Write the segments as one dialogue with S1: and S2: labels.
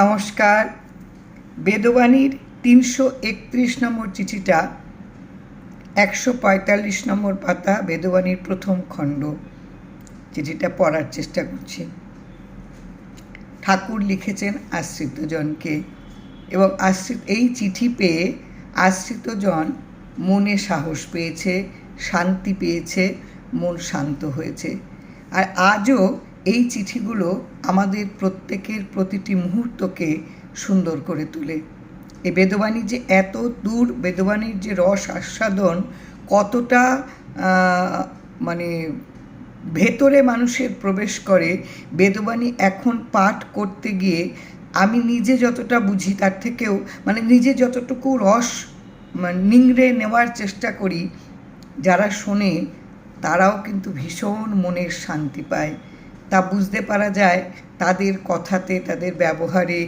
S1: নমস্কার। বেদবাণীর তিনশো একত্রিশ নম্বর চিঠিটা, একশো পঁয়তাল্লিশ নম্বর পাতা বেদবাণীর প্রথম খণ্ড। চিঠিটা পড়ার চেষ্টা করছি। ঠাকুর লিখেছেন আশ্রিতজনকে এবং আশ্রিত, এই চিঠি পেয়ে আশ্রিতজন মনে সাহস পেয়েছে, শান্তি পেয়েছে, মন শান্ত হয়েছে। আর আজও এই চিঠিগুলো আমাদের প্রত্যেকের প্রতিটি মুহূর্তকে সুন্দর করে তোলে। এ বেদবাণী যে এত দূর, বেদবাণীর যে রস আস্বাদন, কতটা মানে ভেতরে মানুষের প্রবেশ করে, বেদবাণী এখন পাঠ করতে গিয়ে আমি নিজে যতটা বুঝি তার থেকেও মানে নিজে যতটুকু রস নিংড়ে নেওয়ার চেষ্টা করি, যারা শোনে, তারাও কিন্তু ভীষণ মনের শান্তি পায়। তা বুঝতে পারা যায় তাদের কথাতে, তাদের ব্যবহারে,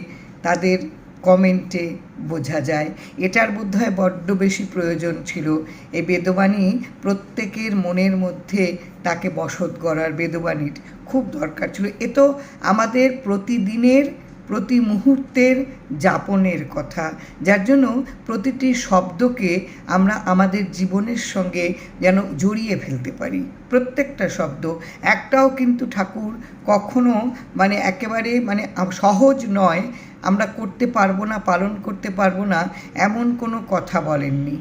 S1: তাদের কমেন্টে বোঝা যায়। এটার বোধ হয় বড্ড বেশি প্রয়োজন ছিল। এই বেদবাণী প্রত্যেকের মনের মধ্যে তাকে বসত গড়ার বেদবাণীর খুব দরকার ছিল। এ তো আমাদের প্রতিদিনের প্রতি মুহূর্তের যাপনের কথা। যার জন্য প্রতিটি শব্দকে আমরা আমাদের জীবনের সঙ্গে যেন জড়িয়ে ফেলতে পারি। প্রত্যেকটা শব্দ, একটাও কিন্তু ঠাকুর কখনো মানে একেবারে মানে সহজ নয়, আমরা করতে পারব না, পালন করতে পারব না, এমন কোনো কথা বলেননি।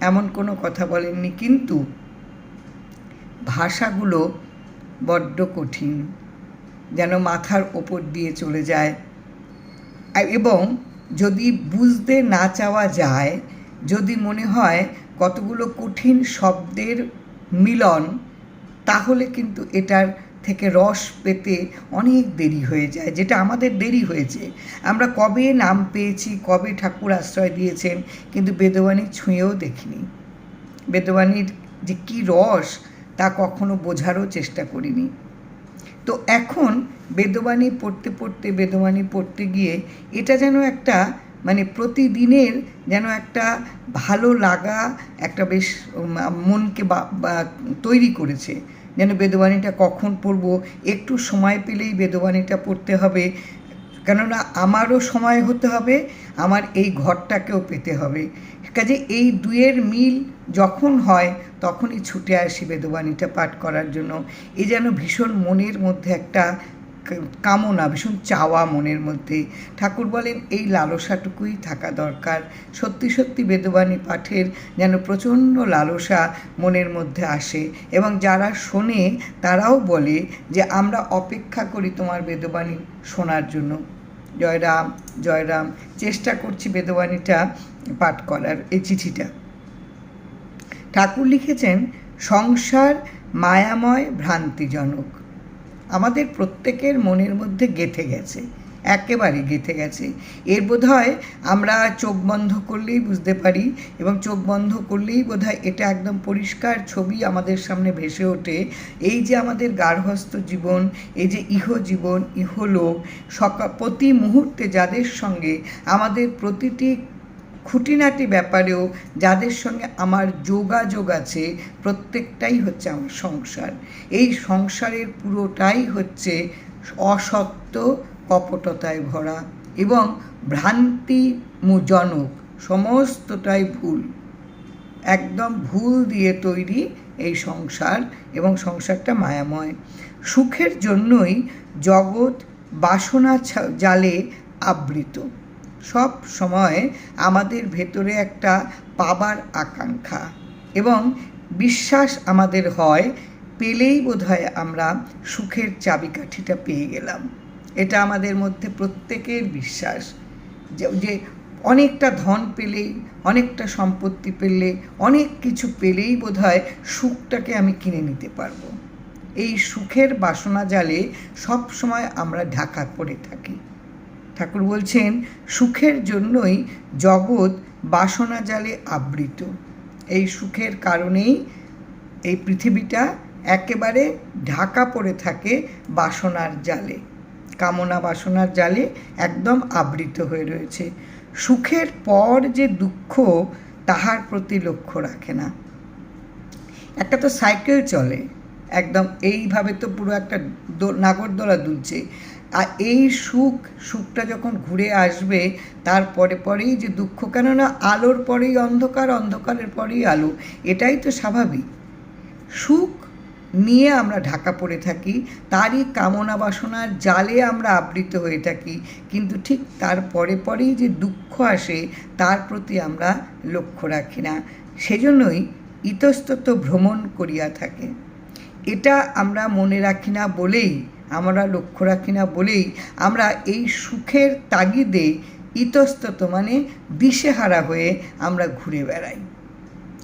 S1: এমন কোনো কথা বলেননি, কিন্তু ভাষাগুলো বড্ড কঠিন। যেন মাথার ওপর দিয়ে চলে যায়। এবং যদি বুঝতে না চাওয়া যায়, যদি মনে হয় কতগুলো কঠিন শব্দের মিলন, তাহলে কিন্তু এটার থেকে রস পেতে অনেক দেরি হয়ে যায়, যেটা আমাদের দেরি হয়েছে। আমরা কবে নাম পেয়েছি, কবে ঠাকুর আশ্রয় দিয়েছেন, কিন্তু বেদবাণী ছুঁয়েও দেখিনি। বেদবাণীর যে কী রস, তা কখনো বোঝারও চেষ্টা করিনি। তো এখন বেদবাণী পড়তে পড়তে, বেদবাণী পড়তে গিয়ে এটা যেন একটা মানে প্রতিদিনের যেন একটা ভালো লাগা, একটা বেশ মনকে তৈরি করেছে। যেন বেদবাণীটা কখন পড়ব? একটু সময় পেলেই বেদবাণীটা পড়তে হবে। কেননা আমারও সময় হতে হবে, আমার এই ঘরটাকেও পেতে হবে। কাজে এই দুয়ের মিল যখন হয়, তখনই ছুটে আসি বেদবাণীটা পাঠ করার জন্য। এ যেন ভীষণ মনের মধ্যে একটা কামনা, ভীষণ চাওয়া মনের মধ্যে। ঠাকুর বলেন, এই লালসাটুকুই থাকা দরকার। সত্যি সত্যি বেদবাণী পাঠের যেন প্রচণ্ড লালসা মনের মধ্যে আসে। এবং যারা শোনে, তারাও বলে যে, আমরা অপেক্ষা করি তোমার বেদবাণী শোনার জন্য। জয়রাম জয়রাম, চেষ্টা করছি বেদবাণীটা পাঠ করার এই চিঠিটা। ঠাকুর লিখেছেন, সংসার মায়াময় ভ্রান্তিজনক। আমাদের প্রত্যেকের মনের মধ্যে গেঁথে গেছে। একেবারে গেঁথে গেছে। এর বোধহয় আমরা চোখ বন্ধ করলেই বুঝতে পারি এবং চোখ বন্ধ করলেই বোধহয় এটা একদম পরিষ্কার ছবি আমাদের সামনে ভেসে ওঠে। এই যে আমাদের গার্হস্থ জীবন, এই যে ইহ জীবন ইহলোক সকা, প্রতি মুহূর্তে যাদের সঙ্গে, আমাদের প্রতিটি খুঁটিনাটি ব্যাপারেও যাদের সঙ্গে আমার যোগাযোগ আছে, প্রত্যেকটাই হচ্ছে আমার সংসার। এই সংসারের পুরোটাই হচ্ছে অসত্য কপটতায় ভরা এবং ভ্রান্তি জনক সমস্তটাই ভুল। একদম ভুল দিয়ে তৈরি এই সংসার এবং সংসারটা মায়াময়। সুখের জন্যই জগৎ বাসনা জালে আবৃত। সব সময় আমাদের ভেতরে একটা পাবার আকাঙ্ক্ষা এবং বিশ্বাস আমাদের হয়, পেলেই বোধহয় আমরা সুখের চাবিকাঠিটা পেয়ে গেলাম। এটা আমাদের মধ্যে প্রত্যেকের বিশ্বাস যে- অনেকটা ধন পেলেই অনেকটা সম্পত্তি পেলে, অনেক কিছু পেলেই বোধ হয় সুখটাকে আমি কিনে নিতে পারব। এই সুখের বাসনা জালে সব সময় আমরা ঢাকা পড়ে থাকি। ঠাকুর বলছেন, সুখের জন্যই জগৎ বাসনা জালে আবৃত। এই সুখের কারণেই এই পৃথিবীটা একেবারে ঢাকা পড়ে থাকে বাসনার জালে। কামনা বাসনার জালে একদম আবৃত হয়ে রয়েছে। সুখের পর যে দুঃখ, তাহার প্রতি লক্ষ্য রাখে না। একটা তো সাইকেল চলে, একদম এইভাবে তো পুরো একটা নাগরদোলা দুলছে। আর এই সুখ, সুখটা যখন ঘুরে আসবে তারপরে পরেই যে দুঃখ, কেননা আলোর পরেই অন্ধকার, অন্ধকারের পরেই আলো, এটাই তো স্বাভাবিক। সুখ নিয়ে আমরা ঢাকা পড়ে থাকি, তারই কামনা বাসনার জালে আমরা আবৃত হয়ে থাকি। কিন্তু ঠিক তার পরে পরেই যে দুঃখ আসে, তার প্রতি আমরা লক্ষ্য রাখি না। সেজন্যই ইতস্তত ভ্রমণ করিয়া থাকে। এটা আমরা মনে রাখি না বলেই, আমরা লক্ষ্য রাখি না বলেই আমরা এই সুখের তাগিদে ইতস্তত মানে দিশেহারা হয়ে আমরা ঘুরে বেড়াই।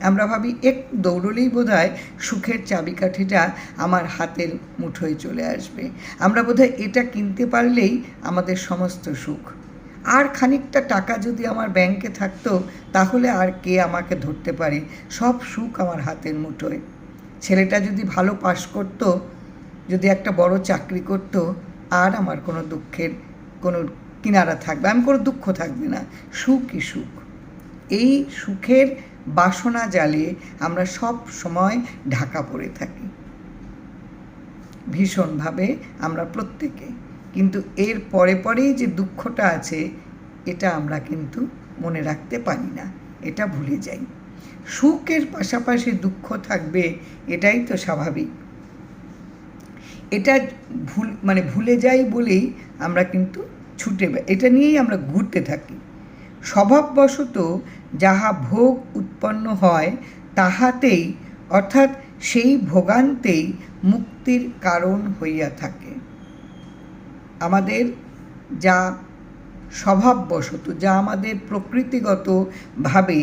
S1: আমরা ভাবি এক দৌড়লেই বোধ হয় সুখের চাবিকাঠিটা আমার হাতের মুঠোয় চলে আসবে। আমরা বোধহয় এটা কিনতে পারলেই আমাদের সমস্ত সুখ। আর খানিকটা টাকা যদি আমার ব্যাংকে থাকতো, তাহলে আর কে আমাকে ধরতে পারে? সব সুখ আমার হাতের মুঠোয়। ছেলেটা যদি ভালো পাশ করতো, যদি একটা বড় চাকরি করতো, আর আমার কোনো দুঃখের কোনো কিনারা থাকবে, আমি কোনো দুঃখ থাকবে না। সুখই সুখ। এই সুখের বাসনা জ্বালিয়ে আমরা সব সময় ঢাকা পড়ে থাকি। ভীষণভাবে আমরা প্রত্যেকে। কিন্তু এর পরে পরেই যে দুঃখটা আছে, এটা আমরা কিন্তু মনে রাখতে পারি না। এটা ভুলে যাই। সুখের পাশাপাশি দুঃখ থাকবে, এটাই তো স্বাভাবিক। এটা ভুল মানে ভুলে যাই বলেই আমরা কিন্তু ছুটে এটা নিয়েই আমরা ঘুরতে থাকি। স্বভাববশত যাহা ভোগ উৎপন্ন হয়, তাহাতেই, অর্থাৎ সেই ভোগান্তেই মুক্তির কারণ হইয়া থাকে। আমাদের যা স্বভাববশত, যা আমাদের প্রকৃতিগতভাবে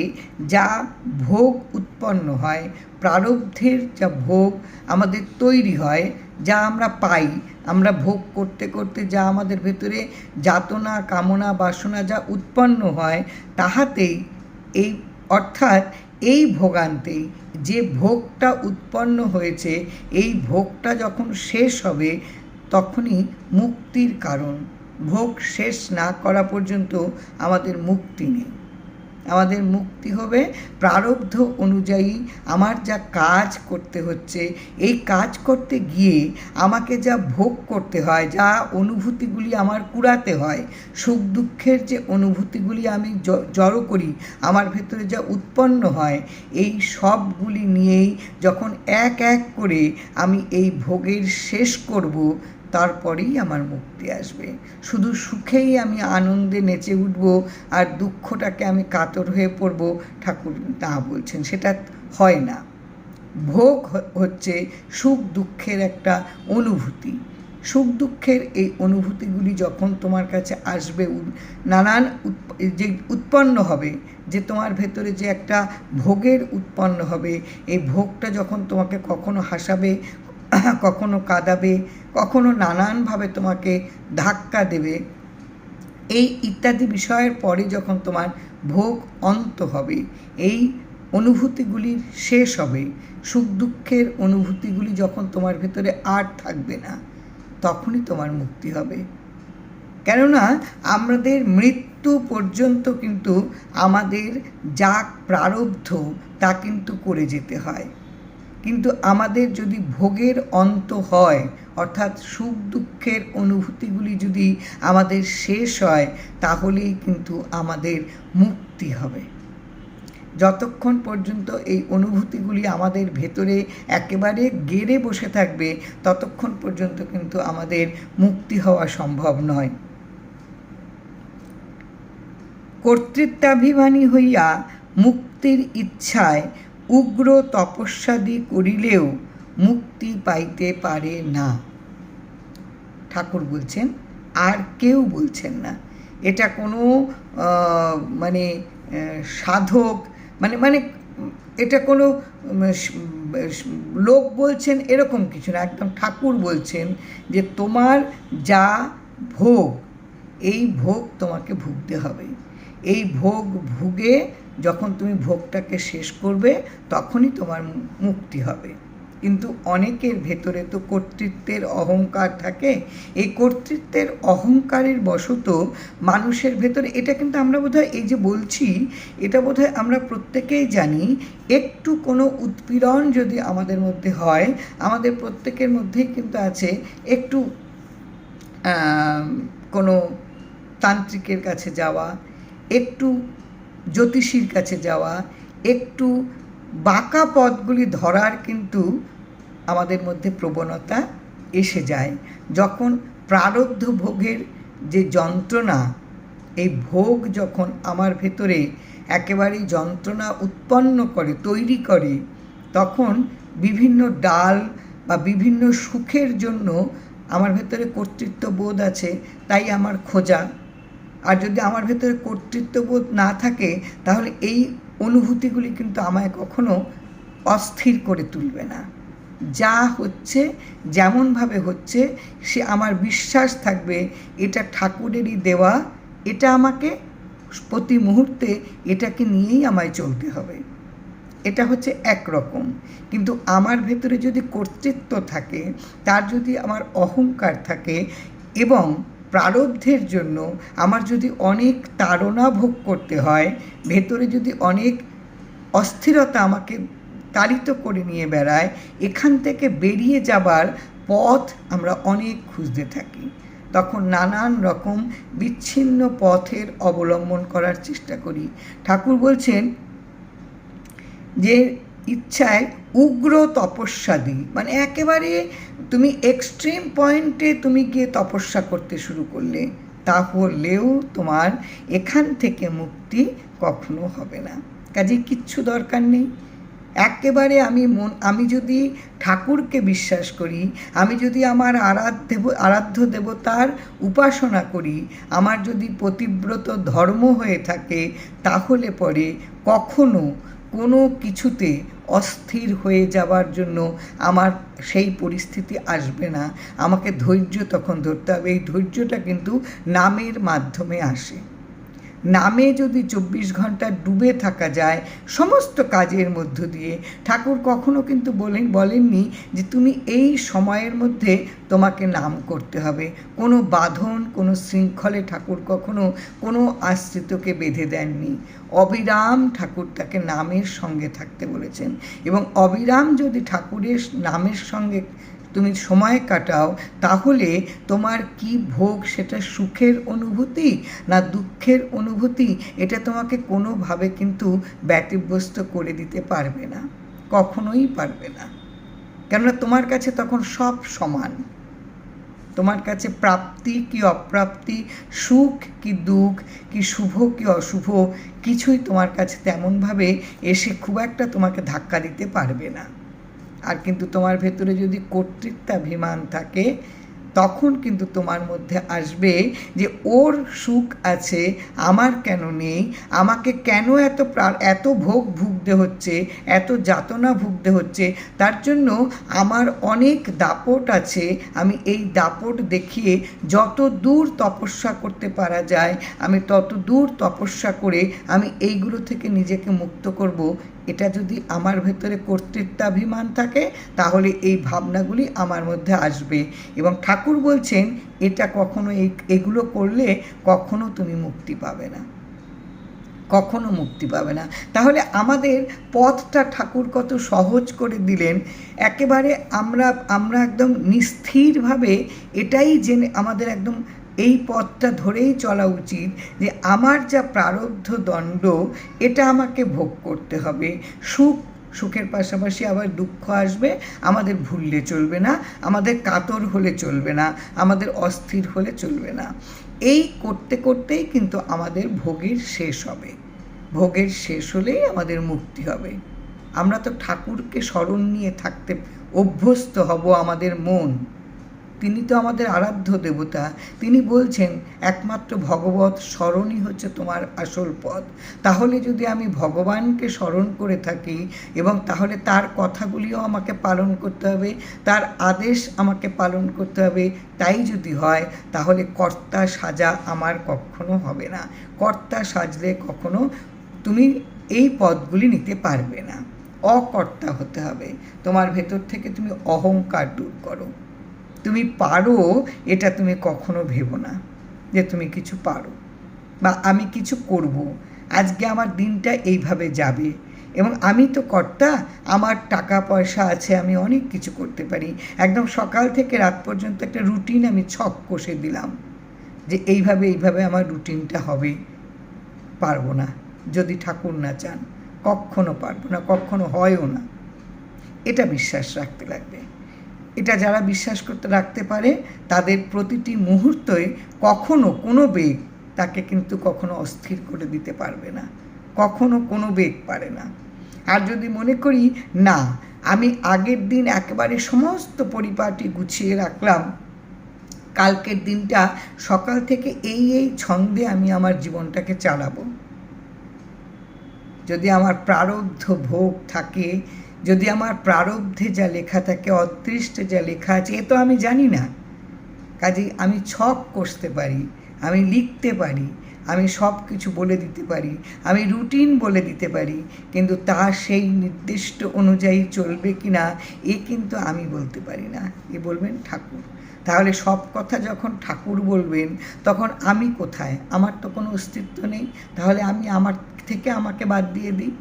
S1: যা ভোগ উৎপন্ন হয়, প্রারব্ধের যা ভোগ আমাদের তৈরি হয় যা আমরা পাই, আমরা ভোগ করতে করতে যা আমাদের ভেতরে যাতনা, কামনা, বাসনা যা উৎপন্ন হয়, তাহাতেই এই, অর্থাৎ এই ভোগান্তেই যে ভোগটা উৎপন্ন হয়েছে, এই ভোগটা যখন শেষ হবে, তখনই মুক্তির কারণ। ভোগ শেষ না করা পর্যন্ত আমাদের মুক্তি নেই। আমাদের মুক্তি হবে। প্রারব্ধ অনুযায়ী আমার যা কাজ করতে হচ্ছে, এই কাজ করতে গিয়ে আমাকে যা ভোগ করতে হয়, যা অনুভূতিগুলি আমার কুড়াতে হয়, সুখ দুঃখের যে অনুভূতিগুলি আমি জড়ো করি, আমার ভেতরে যা উৎপন্ন হয়, এই সবগুলি নিয়েই যখন এক এক করে আমি এই ভোগের শেষ করব তারপরেই আমার মুক্তি আসবে। শুধু সুখেই আমি আনন্দে নেচে উঠব আর দুঃখটাকে আমি কাতর হয়ে পড়ব, ঠাকুর তা বলছেন, সেটা হয় না। ভোগ হচ্ছে সুখ দুঃখের একটা অনুভূতি। সুখ দুঃখের এই অনুভূতিগুলি যখন তোমার কাছে আসবে নানান যে উৎপন্ন হবে, যে তোমার ভেতরে যে একটা ভোগের উৎপন্ন হবে, এই ভোগটা যখন তোমাকে কখনো হাসাবে, কখনো কাঁদাবে কখনো নানানভাবে তোমাকে ধাক্কা দেবে। এই ইত্যাদি বিষয়ের পরে যখন তোমার ভোগ অন্ত হবে, এই অনুভূতিগুলির শেষ হবে, সুখ দুঃখের অনুভূতিগুলি যখন তোমার ভেতরে আর থাকবে না, তখনই তোমার মুক্তি হবে। কেননা আমাদের মৃত্যু পর্যন্ত কিন্তু আমাদের যা প্রারব্ধ তা কিন্তু করে যেতে হয়। কিন্তু আমাদের যদি ভোগের অন্ত হয়, অর্থাৎ সুখ দুঃখের অনুভূতিগুলি যদি আমাদের শেষ হয়, তাহলেই কিন্তু আমাদের মুক্তি হবে। যতক্ষণ পর্যন্ত এই অনুভূতিগুলি আমাদের ভেতরে একেবারে গেড়ে বসে থাকবে, ততক্ষণ পর্যন্ত কিন্তু আমাদের মুক্তি হওয়া সম্ভব নয়। কর্তৃত্বাভিমানী হইয়া মুক্তির ইচ্ছায় উগ্র তপস্যাদি করিলেও মুক্তি পাইতে পারে না। ঠাকুর বলছেন, আর কেউ বলছেন না। এটা কোনো মানে সাধক মানে মানে এটা কোনো লোক বলছেন এরকম কিছু না। একদম ঠাকুর বলছেন যে, তোমার যা ভোগ, এই ভোগ তোমাকে ভুগতে হবে। এই ভোগ ভুগে যখন তুমি ভোগটাকে শেষ করবে, তখনই তোমার মুক্তি হবে। কিন্তু অনেকের ভেতরে তো কর্তৃত্বের অহংকার থাকে। এই কর্তৃত্বের অহংকারের বশত মানুষের ভেতরে, এটা কিন্তু আমরা বোধহয় এই যে বলছি, এটা বোধহয় আমরা প্রত্যেকেই জানি, একটু কোনো উৎপীড়ন যদি আমাদের মধ্যে হয়, আমাদের প্রত্যেকের মধ্যেই কিন্তু আছে একটু কোনো তান্ত্রিকের কাছে যাওয়া, একটু জ্যোতিষীর কাছে যাওয়া, একটু বাঁকা পথগুলি ধরার কিন্তু আমাদের মধ্যে প্রবণতা এসে যায়। যখন প্রারব্ধ ভোগের যে যন্ত্রণা, এই ভোগ যখন আমার ভেতরে একেবারেই যন্ত্রণা উৎপন্ন করে, তৈরি করে, তখন বিভিন্ন ডাল বা বিভিন্ন সুখের জন্য আমার ভেতরে কর্তৃত্ব বোধ আছে, তাই আমার খোঁজা। আর যদি আমার ভেতরে কর্তৃত্ববোধ না থাকে, তাহলে এই অনুভূতিগুলি কিন্তু আমায় কখনো অস্থির করে তুলবে না। যা হচ্ছে, যেমনভাবে হচ্ছে, সে আমার বিশ্বাস থাকবে, এটা ঠাকুরেরই দেওয়া, এটা আমাকে প্রতি মুহূর্তে এটাকে নিয়েই আমায় চলতে হবে। এটা হচ্ছে একরকম। কিন্তু আমার ভেতরে যদি কর্তৃত্ব থাকে, তার যদি আমার অহংকার থাকে, এবং প্রারব্ধের জন্য আমার যদি অনেক তাড়না ভোগ করতে হয়, ভেতরে যদি অনেক অস্থিরতা আমাকে তাড়িত করে নিয়ে বেড়ায়, এখান থেকে বেরিয়ে যাবার পথ আমরা অনেক খুঁজতে থাকি। তখন নানান রকম বিচ্ছিন্ন পথের অবলম্বন করার চেষ্টা করি। ঠাকুর বলছেন যে ইচ্ছায় উগ্র তপস্যা দিই মানে একেবারে তুমি এক্সট্রিম পয়েন্টে তুমি গিয়ে তপস্যা করতে শুরু করলে, তাহলেও তোমার এখান থেকে মুক্তি কখনো হবে না। কাজে কিচ্ছু দরকার নেই। একেবারে আমি মন, আমি যদি ঠাকুরকে বিশ্বাস করি, আমি যদি আমার আরাধ্য আরাধ্য দেবতার উপাসনা করি, আমার যদি পতিব্রত ধর্ম হয়ে থাকে, তাহলে পরে কখনো কোনো কিছুতে অস্থির হয়ে যাওয়ার জন্য আমার সেই পরিস্থিতি আসবে না। আমাকে ধৈর্য তখন ধরতে হবে। এই ধৈর্যটা কিন্তু নামের মাধ্যমে আসে। নামে যদি চব্বিশ ঘণ্টা ডুবে থাকা যায়, সমস্ত কাজের মধ্য দিয়ে। ঠাকুর কখনো কিন্তু বলেন, বলেননি যে তুমি এই সময়ের মধ্যে তোমাকে নাম করতে হবে। কোনো বাঁধন, কোনো শৃঙ্খলে ঠাকুর কখনো কোনো আশ্রিতকে বেঁধে দেননি। অবিরাম ঠাকুর তাকে নামের সঙ্গে থাকতে বলেছেন এবং অবিরাম যদি ঠাকুরের নামের সঙ্গে তুমি সময় কাটাও, তাহলে তোমার কি ভোগ সেটা সুখের অনুভূতি না দুঃখের অনুভূতি? এটা তোমাকে কোনোভাবে কিন্তু ব্যতিব্যস্ত করে দিতে পারবে না, কখনোই পারবে না। কেননা তোমার কাছে তখন সব সমান। তোমার কাছে প্রাপ্তি কি অপ্রাপ্তি, সুখ কি দুঃখ, কি শুভ কি অশুভ, কিছুই তোমার কাছে তেমনভাবে এসে খুব একটা তোমাকে ধাক্কা দিতে পারবে না। আর কিন্তু তোমার ভেতরে যদি কর্তৃত্বাভিমান থাকে, তখন কিন্তু তোমার মধ্যে আসবে যে ওর সুখ আছে, আমার কেন নেই, আমাকে কেন এত এত ভোগ ভুগতে হচ্ছে, এত যাতনা ভুগতে হচ্ছে, তার জন্য আমার অনেক দাপট আছে, আমি এই দাপট দেখিয়ে যত দূর তপস্যা করতে পারা যায়, আমি তত দূর তপস্যা করে আমি এইগুলো থেকে নিজেকে মুক্ত করব এটা যদি আমার ভেতরে কর্তৃত্বাভিমান থাকে, তাহলে এই ভাবনাগুলি আমার মধ্যে আসবে। এবং ঠাকুর বলছেন, এটা কখনো এগুলো করলে কখনো তুমি মুক্তি পাবে না। কখনো মুক্তি পাবে না। তাহলে আমাদের পথটা ঠাকুর কত সহজ করে দিলেন। একেবারে আমরা আমরা একদম নিস্থিরভাবে এটাই জেনে, আমাদের একদম এই পথটা ধরেই চলা উচিত যে আমার যা প্রারব্ধ দণ্ড, এটা আমাকে ভোগ করতে হবে। সুখ, সুখের পাশাপাশি আবার দুঃখ আসবে, আমাদের ভুললে চলবে না, আমাদের কাতর হলে চলবে না, আমাদের অস্থির হলে চলবে না। এই করতে করতেই কিন্তু আমাদের ভোগের শেষ হবে। ভোগের শেষ হলেই আমাদের মুক্তি হবে। আমরা তো ঠাকুরকে স্মরণ নিয়ে থাকতে অভ্যস্ত হব আমাদের মন। তিনি তো আমাদের আরাধ্য দেবতা। তিনি বলছেন, একমাত্র ভগবত স্মরণই হচ্ছে তোমার আসল পথ। তাহলে যদি আমি ভগবানকে স্মরণ করে থাকি এবং তাহলে তার কথাগুলিও আমাকে পালন করতে হবে, তার আদেশ আমাকে পালন করতে হবে, তাই যদি হয়, তাহলে কর্তা সাজা আমার কখনো হবে না। কর্তা সাজলে কখনো তুমি এই পদগুলি নিতে পারবে না। অকর্তা হতে হবে। তোমার ভেতর থেকে তুমি অহংকার দূর করো। তুমি পারো, এটা তুমি কখনো ভেবো না যে তুমি কিছু পারো বা আমি কিছু করব। আজকে আমার দিনটা এইভাবে যাবে এবং আমি তো কর্তা, আমার টাকা পয়সা আছে, আমি অনেক কিছু করতে পারি। একদম সকাল থেকে রাত পর্যন্ত একটা রুটিন আমি ছক কষে দিলাম যে এইভাবে এইভাবে আমার রুটিনটা হবে। পারব না, যদি ঠাকুর না চান, কখনো পারব না, কখনো হয়ও না। এটা বিশ্বাস রাখতে লাগবে। এটা যারা বিশ্বাস করতে, রাখতে পারে, তাদের প্রতিটি মুহূর্তে কখনো কোনো বেগ তাকে কিন্তু কখনো অস্থির করে দিতে পারবে না। কখনো কোনো বেগ পারে না। আর যদি মনে করি, না, আমি আগের দিন একেবারে সমস্ত পরিপাটি গুছিয়ে রাখলাম, কালকের দিনটা সকাল থেকে এই এই ছন্দে আমি আমার জীবনটাকে চালাবো। যদি আমার প্রারব্ধ ভোগ থাকে যদি আমার প্রারব্ধে যা লেখা থাকে, অদৃষ্টে যা লেখা আছে, এ তো আমি জানি না। কাজেই আমি ছক কষতে পারি, আমি লিখতে পারি, আমি সব কিছু বলে দিতে পারি, আমি রুটিন বলে দিতে পারি, কিন্তু তা সেই নির্দিষ্ট অনুযায়ী চলবে কি না, এ কিন্তু আমি বলতে পারি না। এ বলবেন ঠাকুর। তাহলে সব কথা যখন ঠাকুর বলবেন, তখন আমি কোথায়? আমার তো কোনো অস্তিত্ব নেই। তাহলে আমি আমার থেকে আমাকে বাদ দিয়ে দিই?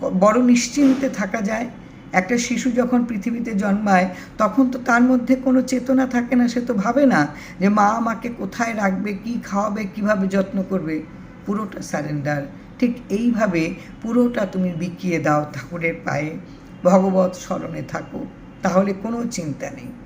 S1: বড় নিশ্চিন্তে থাকা যায়। একটা শিশু যখন পৃথিবীতে জন্মায়, তখন তো তার মধ্যে কোনো চেতনা থাকে না, সে তো ভাবে না যে মা আমাকে কোথায় রাখবে, কি খাওয়াবে, কীভাবে যত্ন করবে। পুরোটা সারেন্ডার। ঠিক এইভাবে পুরোটা তুমি বিকিয়ে দাও ঠাকুরের পায়ে। ভগবত স্মরণে থাকো। তাহলে কোনো চিন্তা নেই।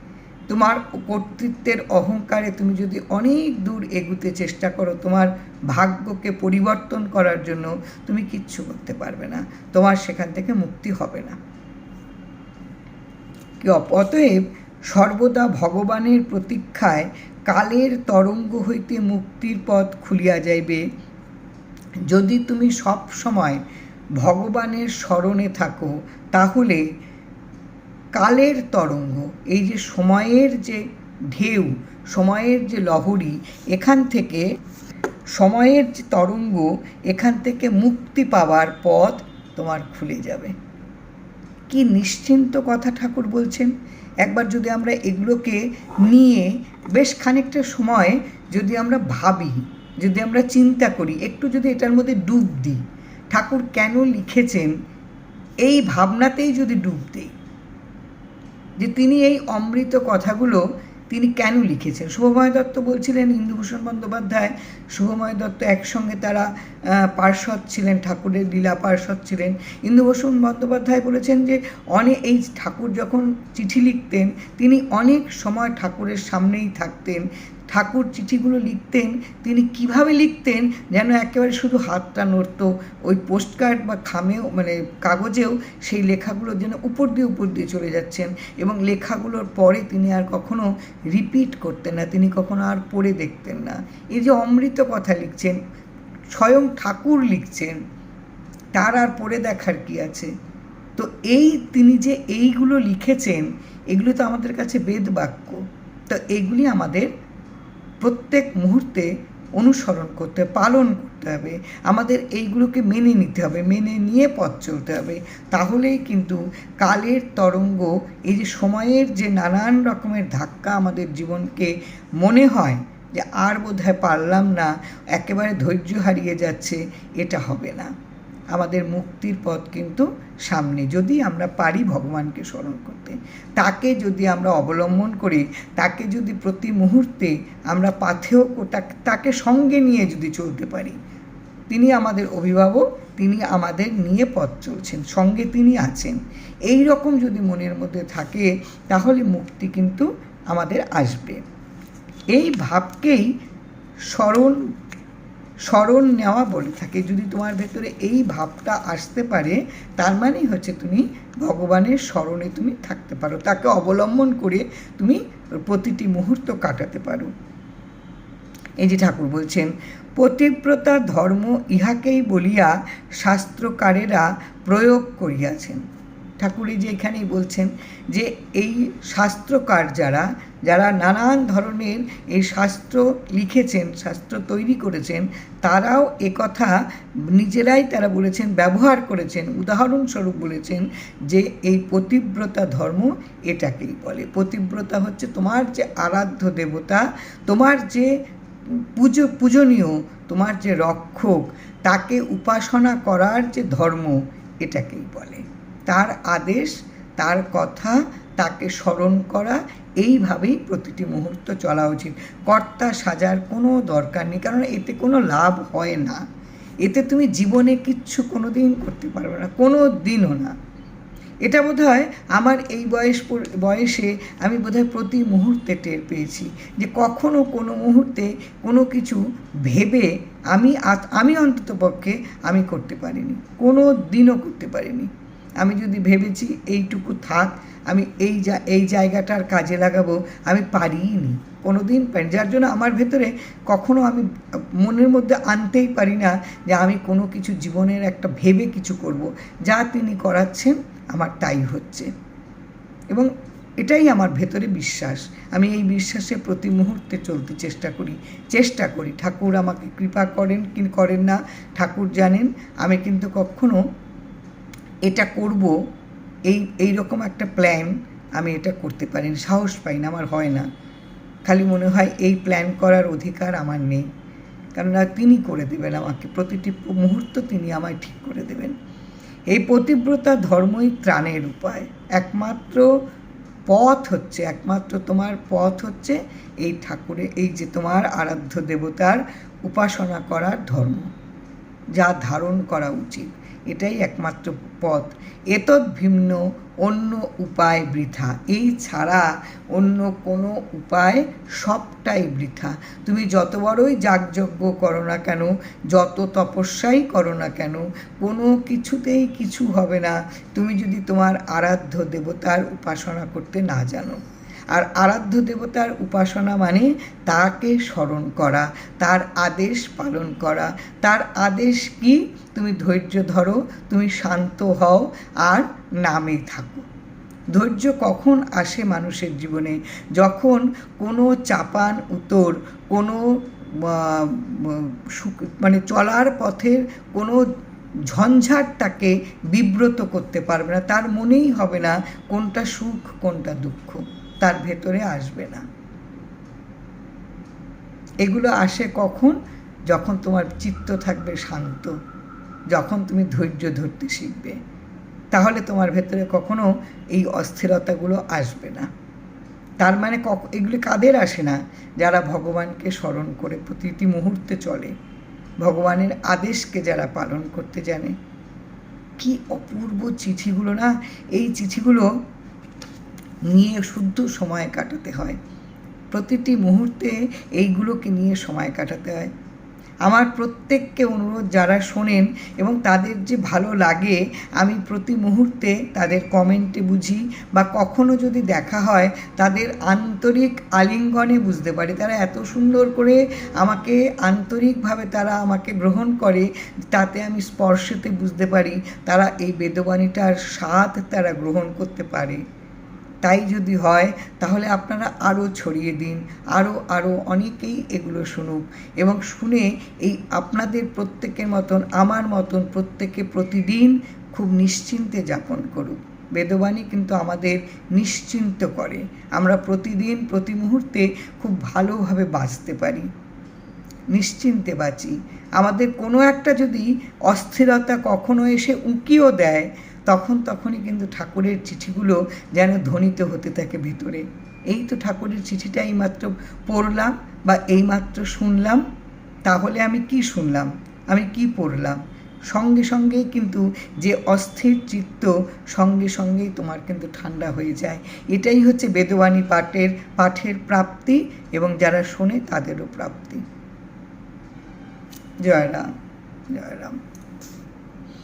S1: তোমার কর্তৃত্বের অহংকারে তুমি যদি অনেক দূর এগুতে চেষ্টা করো, তোমার ভাগ্যকে পরিবর্তন করার জন্য তুমি কিচ্ছু করতে পারবে না। তোমার সেখান থেকে মুক্তি হবে না। অতএব সর্বদা ভগবানের প্রতীক্ষায় কালের তরঙ্গ হইতে মুক্তির পথ খুলিয়া যাইবে। যদি তুমি সব সময় ভগবানের স্মরণে থাকো, তাহলে কালের তরঙ্গ, এই যে সময়ের যে ঢেউ, সময়ের যে লহরী, এখান থেকে সময়ের যে তরঙ্গ, এখান থেকে মুক্তি পাওয়ার পথ তোমার খুলে যাবে। কি নিশ্চিন্ত কথা ঠাকুর বলছেন। একবার যদি আমরা এগুলোকে নিয়ে বেশ খানিকটা সময় যদি আমরা ভাবি, যদি আমরা চিন্তা করি, একটু যদি এটার মধ্যে ডুব দিই, ঠাকুর কেন লিখেছেন, এই ভাবনাতেই যদি ডুব দিই? যে তিনি এই অমৃত কথাগুলো তিনি কেন লিখেছেন? শুভময় দত্ত বলছিলেন ইন্দুভূষণ বন্দ্যোপাধ্যায়, শুভময় দত্ত একসঙ্গে তারা পার্শ্বদ ছিলেন, ঠাকুরের লীলা পার্শ্বদ ছিলেন। ইন্দুভূষণ বন্দ্যোপাধ্যায় বলেছেন যে অনেক এই ঠাকুর যখন চিঠি লিখতেন, তিনি অনেক সময় ঠাকুরের সামনেই থাকতেন। ঠাকুর চিঠিগুলো লিখতেন, তিনি কীভাবে লিখতেন যেন একেবারে শুধু হাতটা নড়ত, ওই পোস্টকার্ড বা খামেও মানে কাগজেও সেই লেখাগুলো যেন উপর দিয়ে উপর দিয়ে চলে যাচ্ছেন এবং লেখাগুলোর পরে তিনি আর কখনো রিপিট করতেন না, তিনি কখনো আর পড়ে দেখতেন না। এই যে অমৃত কথা লিখছেন, স্বয়ং ঠাকুর লিখছেন, তার আর পড়ে দেখার কি আছে? তো এই তিনি যে এইগুলো লিখেছেন, এগুলো তো আমাদের কাছে বেদ বাক্য তো এগুলি আমাদের প্রত্যেক মুহূর্তে অনুসরণ করতে পালন করতে হবে। আমাদের এইগুলোকে মেনে নিতে হবে, মেনে নিয়ে পথ চলতে হবে। তাহলেই কিন্তু কালের তরঙ্গ, এই যে সময়ের যে নানান রকমের ধাক্কা আমাদের জীবনকে মনে হয় যে আর বোধহয় পারলাম না, একেবারে ধৈর্য হারিয়ে যাচ্ছে, এটা হবে না। আমাদের মুক্তির পথ কিন্তু সামনে। যদি আমরা পারি ভগবানকে স্মরণ করতে, তাকে যদি আমরা অবলম্বন করি, তাকে যদি প্রতি মুহূর্তে আমরা পাথেও তাকে সঙ্গে নিয়ে যদি চলতে পারি, তিনি আমাদের অভিভাবক, তিনি আমাদের নিয়ে পথ চলছেন, সঙ্গে তিনি আছেন। এই রকম যদি মনের মধ্যে থাকে, তাহলে মুক্তি কিন্তু আমাদের আসবে। এই ভাবকেই স্মরণ স্মরণ নেওয়া বলে থাকে। যদি তোমার ভেতরে এই ভাবটা আসতে পারে, তার মানেই হচ্ছে তুমি ভগবানের স্মরণে তুমি থাকতে পারো। তাকে অবলম্বন করে তুমি প্রতিটি মুহূর্ত কাটাতে পারো। এই যে ঠাকুর বলছেন, পতিব্রতা ধর্ম ইহাকেই বলিয়া শাস্ত্রকারেরা প্রয়োগ করিয়াছেন। ঠাকুরই যে এখানেই বলছেন যে এই শাস্ত্রকার যারা যারা নানান ধরনের এই শাস্ত্র লিখেছেন, শাস্ত্র তৈরি করেছেন, তারাও কথা নিজেরাই তারা বলেছেন, ব্যবহার করেছেন, উদাহরণস্বরূপ বলেছেন যে এই পতিব্রতা ধর্ম এটাকেই বলে। পতিব্রতা হচ্ছে তোমার যে আরাধ্য দেবতা, তোমার যে পুজো, পূজনীয়, তোমার যে রক্ষক, তাকে উপাসনা করার যে ধর্ম এটাকেই বলে। তার আদেশ, তার কথা, তাকে স্মরণ করা, এইভাবেই প্রতিটি মুহূর্ত চলা উচিত। কর্তা সাজার কোনো দরকার নেই, কারণ এতে কোনো লাভ হয় না। এতে তুমি জীবনে কিচ্ছু কোনো দিন করতে পারবে না কোনো দিনও না। এটা বোধ হয় আমার এই বয়স বয়সে আমি বোধহয় প্রতি মুহূর্তে টের পেয়েছি যে কখনো কোনো মুহূর্তে কোনো কিছু ভেবে আমি আমি অন্ততপক্ষে আমি করতে পারিনি কোনো দিনও করতে পারিনি। আমি যদি ভেবেছি এইটুকু থাক, আমি এই যা এই জায়গাটার কাজে লাগাবো, আমি পারিই নি কোনো দিন পারি যার জন্য আমার ভেতরে কখনো আমি মনের মধ্যে আনতেই পারি না যে আমি কোনো কিছু জীবনের একটা ভেবে কিছু করব। যা তিনি করাচ্ছেন, আমার তাই হচ্ছে। এবং এটাই আমার ভেতরে বিশ্বাস। আমি এই বিশ্বাসে প্রতি মুহূর্তে চলতে চেষ্টা করি চেষ্টা করি। ঠাকুর আমাকে কৃপা করেন কি করেন না, ঠাকুর জানেন। আমি কিন্তু কখনো এটা করব, এই এই রকম একটা প্ল্যান আমি এটা করতে পারি না, সাহস পাই না, আমার হয় না। খালি মনে হয় এই প্ল্যান করার অধিকার আমার নেই। কেননা তিনি করে দেবেন আমাকে, প্রতিটি মুহূর্ত তিনি আমায় ঠিক করে দেবেন। এই পতিব্রতা ধর্মই ত্রাণের উপায়। একমাত্র পথ হচ্ছে, একমাত্র তোমার পথ হচ্ছে এই ঠাকুরে এই যে তোমার আরাধ্য দেবতার উপাসনা করার ধর্ম, যা ধারণ করা উচিত। এটাই একমাত্র পথ। এতৎ ভিন্ন, অন্য উপায় বৃথা। এই ছাড়া অন্য কোনো উপায় সবটাই বৃথা। তুমি যত বড়ই যাগযজ্ঞ করো না কেন, যত তপস্যাই করো না কেন, কোনো কিছুতেই কিছু হবে না। তুমি যদি তোমার আরাধ্য দেবতার উপাসনা করতে না জানো। আর আরাধ্য দেবতার উপাসনা মানে তাকে স্মরণ করা, তার আদেশ পালন করা। তার আদেশ কি? তুমি ধৈর্য ধরো, তুমি শান্ত হও আর নামে থাকো। ধৈর্য কখন আসে মানুষের জীবনে? যখন কোনো চাপান উত্তর, কোনো মানে চলার পথের কোনো ঝঞ্ঝাট তাকে বিব্রত করতে পারবে না, তার মনেই হবে না কোনটা সুখ, কোনটা দুঃখ। তার ভেতরে আসবে না। এগুলো আসে কখন? যখন তোমার চিত্ত থাকবে শান্ত, যখন তুমি ধৈর্য ধরতে শিখবে। তাহলে তোমার ভেতরে কখনো এই অস্থিরতাগুলো আসবে না। তার মানে এগুলি কাদের আসে না? যারা ভগবানকে স্মরণ করে প্রতিটি মুহূর্তে চলে। ভগবানের আদেশকে যারা পালন করতে জানে। কি অপূর্ব চিঠিগুলো না? এই চিঠিগুলো নিয়ে শুদ্ধ সময় কাটাতে হয়। প্রতিটি মুহূর্তে এইগুলোকে নিয়ে সময় কাটাতে হয়। আমার প্রত্যেককে অনুরোধ যারা শোনেন এবং তাদের যে ভালো লাগে, আমি প্রতি মুহূর্তে তাদের কমেন্টে বুঝি বা কখনো যদি দেখা হয়, তাদের আন্তরিক আলিঙ্গনে বুঝতে পারি। তারা এত সুন্দর করে আমাকে আন্তরিকভাবে তারা আমাকে গ্রহণ করে, তাতে আমি স্পর্শেতে বুঝতে পারি। তারা এই বেদবাণীটার স্বাদ তারা গ্রহণ করতে পারে। তাই যদি হয়, তাহলে আপনারা আরও ছড়িয়ে দিন আরও আরও অনেকেই এগুলো শুনুক এবং শুনে এই আপনাদের প্রত্যেকের মতন, আমার মতন প্রত্যেকে প্রতিদিন খুব নিশ্চিন্তে যাপন করুক। বেদবাণী কিন্তু আমাদের নিশ্চিন্ত করে। আমরা প্রতিদিন, প্রতি মুহূর্তে খুব ভালোভাবে বাঁচতে পারি। নিশ্চিন্তে বাঁচি। আমাদের কোনো একটা যদি অস্থিরতা কখনো এসে উঁকিও দেয় তখন তখনই কিন্তু ঠাকুরের চিঠিগুলো যেন ধ্বনিত হতে থাকে ভিতরে। এই তো ঠাকুরের চিঠিটা এইমাত্র পড়লাম বা এইমাত্র শুনলাম, তাহলে আমি কি শুনলাম? আমি কি পড়লাম? সঙ্গে সঙ্গেই কিন্তু যে অস্থির চিত্ত সঙ্গে সঙ্গেই তোমার কিন্তু ঠান্ডা হয়ে যায়। এটাই হচ্ছে বেদবাণী পাঠের পাঠের প্রাপ্তি এবং যারা শোনে তাদেরও প্রাপ্তি। জয় রাম জয় রাম।